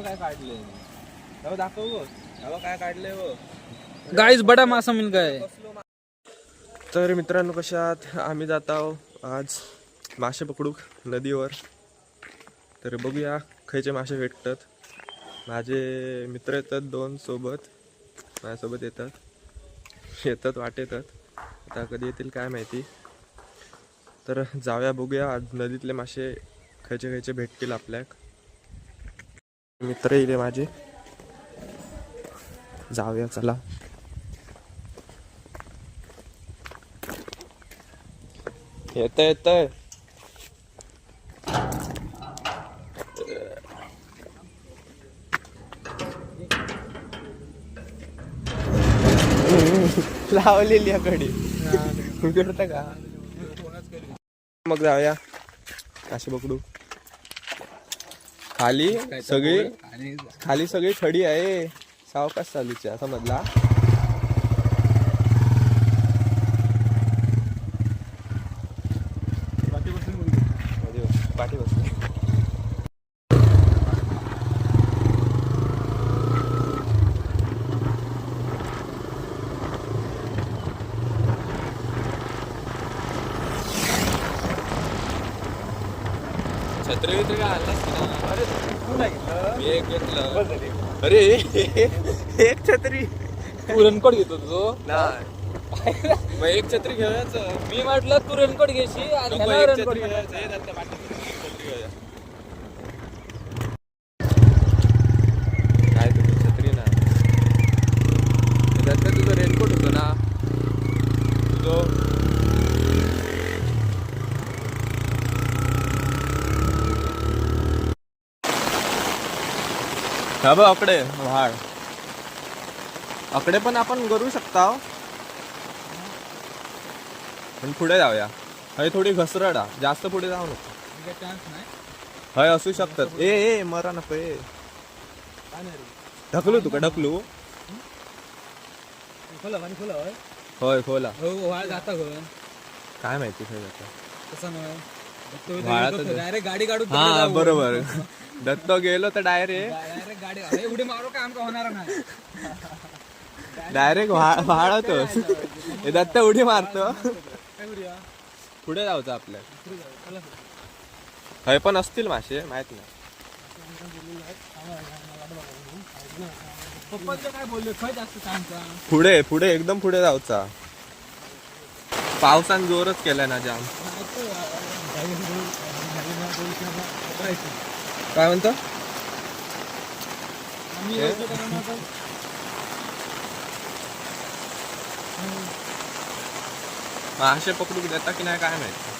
काय काढले दाखव काय काढले हो गाईज बडा मासा मिल गए तर मित्रांनो कशा आहात? आम्ही जात आहोत आज मासे पकडूक नदीवर. तर बघूया खयचे मासे भेटतात? माझे मित्र येतात दोन सोबत. माझ्यासोबत येतात. येतात वाट येतात. आता कधी येतील काय माहिती. तर जाऊया बघूया. आज नदीतले मासे खयचे खयचे भेटतील आपल्याक. मित्र येईल माझे. जाऊया चला. येत येत लावलेली या कडी. उघडतं का? मग जाऊया. असे पकडू खाली सगळी खाली सगळी खडी आहे. सावकाश चालूची असा मधला. पाठी बसली छत्री आणलास की अरे एक छत्री. तू. रेनकोट घेतो मग एक छत्री घेऊयाच मी म्हटलं तू रेनकोट घेशील आणि ह्याला रेनकोट घ्यायचं. हे दत्त पाटील छत्री घेऊया. काय तुझी छत्री ना दत्त तुझं रेनकोट होतं ना तुझं हा बघ अकडे. व्हाळ अकडे पण आपण करू शकता हो. पण पुढे जाऊया. हय थोडी घसरडा. जास्त पुढे जाऊ नको. चान्स नाही. हय असू शकतात. ए ए मरा नको ए. ढकलू तुका ढकलू? खोला पाणी खोला होय. होय खोला. हो वाळ जाता काय माहिती काय जातं. तसं नाही. वाळातच- डायरेक्ट गाडी काढून हा बरोबर. दत्त गेलो तर डायरेक्ट. मारू. का? आमका होणार नाही. डायरेक्ट वाळतोस हे दत्त उडी मारतो. काय पुढे जायचं आपल्या. हय पण असतील मासे माहीत नाही. काय पुढे पुढे एकदम पुढे जाऊचा पावसान जोरच केलाय ना जाम. काय म्हणतो? मासे पकडूक देता की नाही काय माहिती.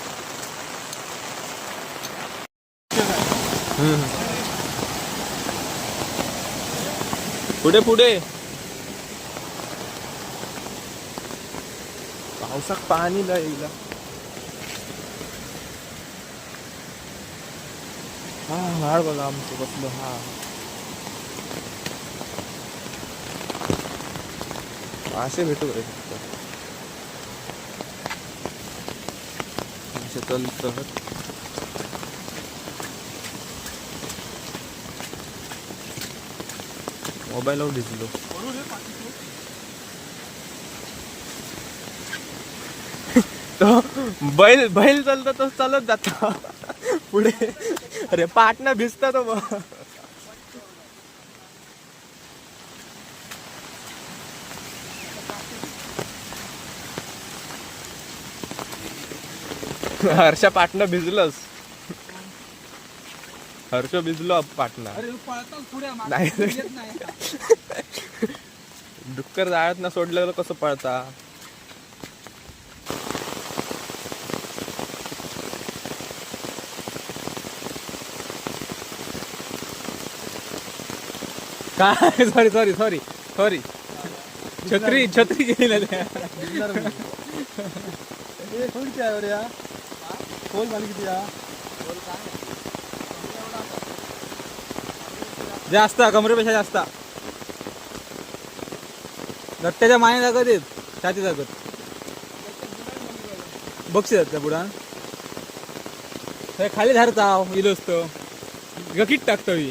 पुढे पुढे. पावसात पाणी जाईल हा व्हाळ बघा आमचं बसलो हा असे भेटू रे फक्त तंत्र मोबाईलवर दिसलो बैल बैल चालतो तो चालत जात पुढे अरे पाटणा भिजता तो मग. हर्षा पाटणं भिजलंस. हर्ष भिजलो पाटणा नाही. डुक्कर जाळत ना सोडलेलं कसं पळता? काय? सॉरी सॉरी सॉरी सॉरी छत्री छत्री गेली जास्त कमरेपेक्षा जास्त. दत्त्याच्या माने जागत येत छाती जागत. बक्षी जात पुढा? खाली धारता इलो असतो गकीत टाकतो ही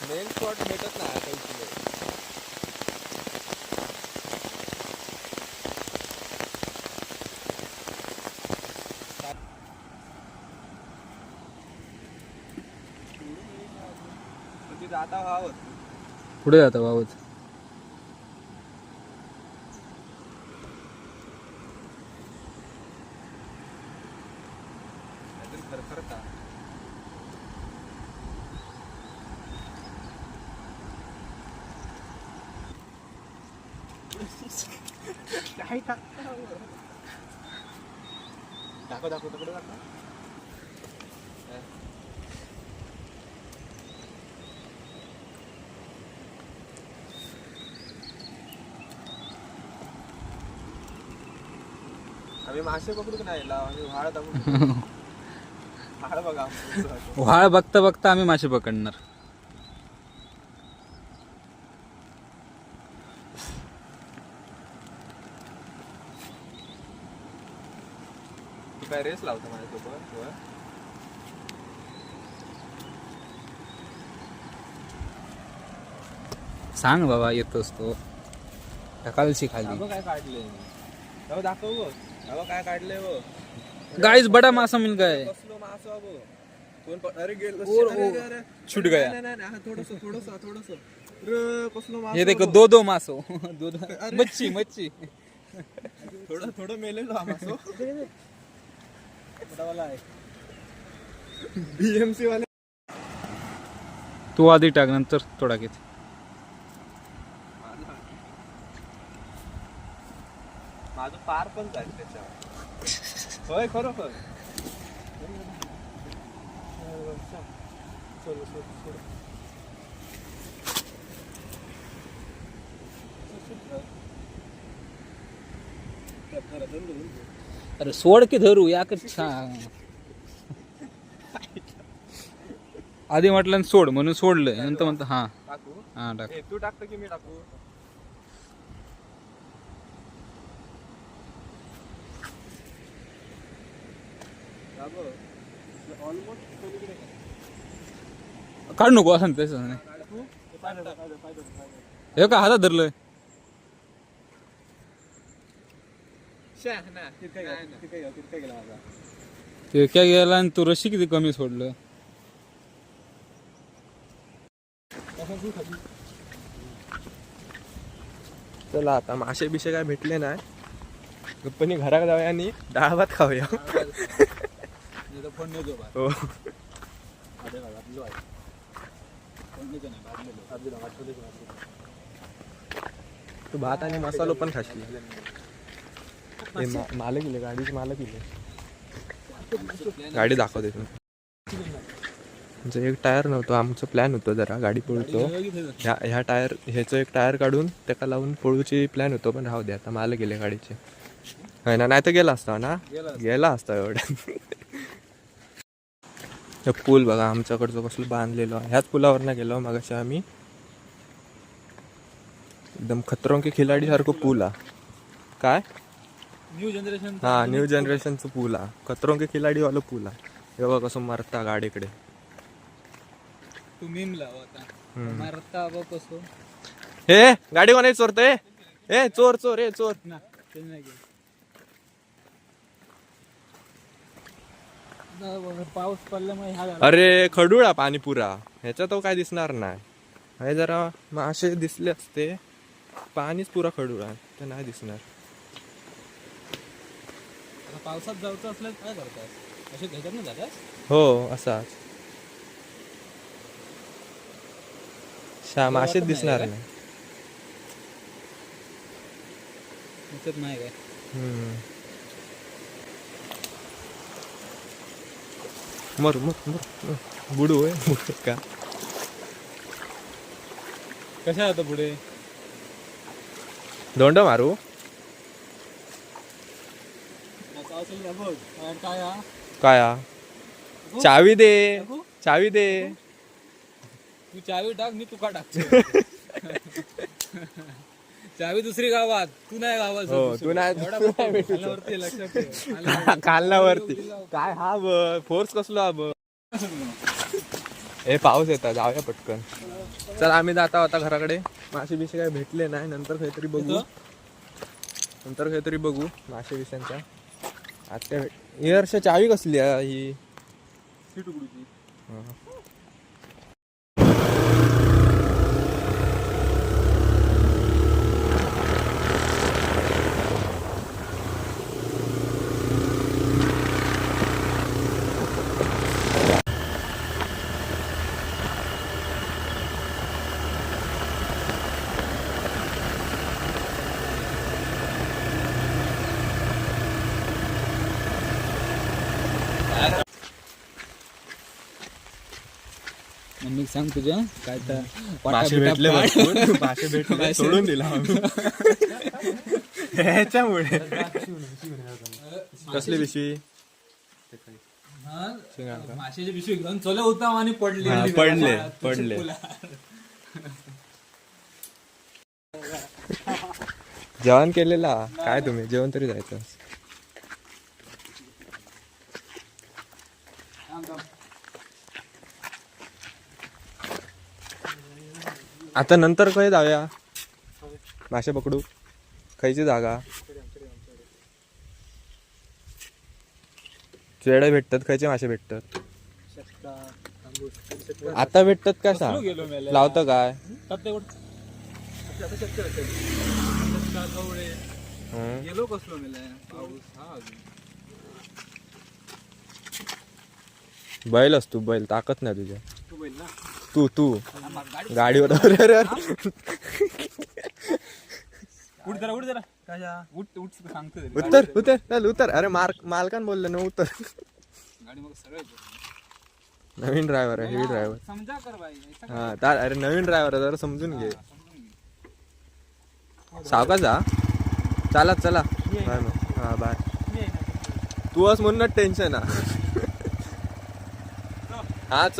मेन स्पॉट भेटत नाही आता ती जाता व्हावं. पुढे जाता वावत खरखरता. काय टाकता दाखव दाखव तिकडे दाखव आम्ही मासे पकडू नाही लाव आम्ही व्हाळ दाखवू व्हाळ बघा. व्हाळ बघता बघता आम्ही मासे पकडणार तू काय रेस लावतो माझ्यासोबत वर? सांग बाबा येतोस तो ढकालशी खाली। अगं काय काढले अगं दाखव बघ अगं काय काढलंय बघ गाईज बडा मासा मिल गए कसलो मासो अगो कोण प- अरे गेल और वो छूट गया. नाही नाही नाही थोडस थोडस थोडस। रे कसलो मासो ये देखो. दो दो मासो। दो दो मच्छी मच्छी। थोडं थोडं मेलेलो हा मासो। बीएमसी वाले. तू आधी टाक नंतर तो टाकीत माझं पार पण जाईल त्याच्यावर. होय खरोखर. चल, चल, चल. अरे सोड की धरू या कर छान आधी म्हटलं ना सोड म्हणून सोडलं. नंतर म्हणतं हा. टाकू? हा टाक. ए, तू टाकतो की मी टाकू? ऑलमोस्ट काढ नको असं तसं नाही. हे का हातात धरलं ते काय गेला आणि तू रशी किती कमी सोडलं? चला आता मासे बिशे काय भेटले नाही. गप्पनी घरात जाऊया आणि डाळ भात खाऊया. हो. तू भात आणि मसालो पण खाशील. हे मा- मालक इले गाडीचे मालक इले. गाडी दाखवते. तुमचं एक टायर नव्हतं आमचं प्लॅन होतं जरा गाडी पळतो. ह्या ह्या टायर ह्याचं एक टायर काढून त्याका लावून पळूची प्लॅन होतो पण राहू दे आता मालक गेले गाडीचे. है ना? नाही तर गेला असता ना? गेला असता एवढ्या पूल बघा आमच्याकडचं कसलं बांधलेलो ह्याच पुलावर ना गेलो मगाशी आम्ही. एकदम खतरों के खिलाडी सारखं पूल हा काय? न्यू जनरेशन हा न्यू जनरेशनचं पूल हा. खतरों के खिलाडी वालं पूल हा. हे बघा कसं मरता गाडीकडे. तू मीम लाव आता. हम्म. मारता बघ कसं. हे गाडी कोणाची चोरतोय ए चोर चोर ए चोर. ना ते नाही गेलं. आता पाऊस पडल्यामुळे ह्या झाला. अरे खडूळा पाणी पुरा ह्याच्यात तो काय दिसणार नाही. हे जरा मासे दिसले असते. पाणीच पुरा खडूळा ते नाही दिसणार. पावसात जायचं असलं तर काय करतात असे घ्यायच्यात ना जातात हो असाच शा मासेच दिसणार नाही काय? हम्म. मर मर मर. बुडू बुडू का? कशा आता पुढे? दोंड मारू? काय. हा? काय? चावी दे. चावी दे. तू चावी टाक मी तुका टाकतो. चावी दुसरी गावात. तू नाही गावात. हो तू नाही एवढा तू नाही बघ, भेटू. खाल्यावरती लक्षात ठेव. खाल्यावरती. कालनावरती काय हा ब? फोर्स कसलो हा ब? हे पाऊस येतात जाऊया पटकन. चल आम्ही जाता होता घराकडे. मासे बिशे काय भेटले नाही. नंतर काहीतरी बघू. नंतर काहीतरी बघू मासे बिशांच्या आता भेट वर्ष चावी कसली आहे ही. ही. सांग तुझ्या काय तर वाटा भेटले भरपूर. भेटले सोडून दिला आम्ही. ह्याच्यामुळे कसली हा? शिंगाडा. माशाची पिशवी घेऊन चले होता आणि पडली हा, पडले, पडले. जेवण केलेला काय तुम्ही जेवण तरी जायचं आता नंतर खंय जाऊया. मासे पकडू. खयची जागा. चेडे भेटतात खयचे मासे भेटतात. आता भेटतात का सांग? लावतं काय? बैल असतो बैल. ताकत नाही तुझ्या. तू तू. गाडीवर अरे अरे अरे. उठ जरा उठ जरा. काय उठ उठ सांगतो तरी. उतर उतर. चल उतर. अरे मार मालकान बोललं ना उतर. गाडी मग सरळ येतो. नवीन ड्रायव्हर आहे हेवी ड्रायव्हर समजा कर बाई ऐसा हा तार अरे नवीन ड्रायव्हर आहे जरा समजून घे. समजून घे. सावकाश जा. चला चला. बाय मग हा बाय. तू आज म्हणूनच टेन्शन हा हा च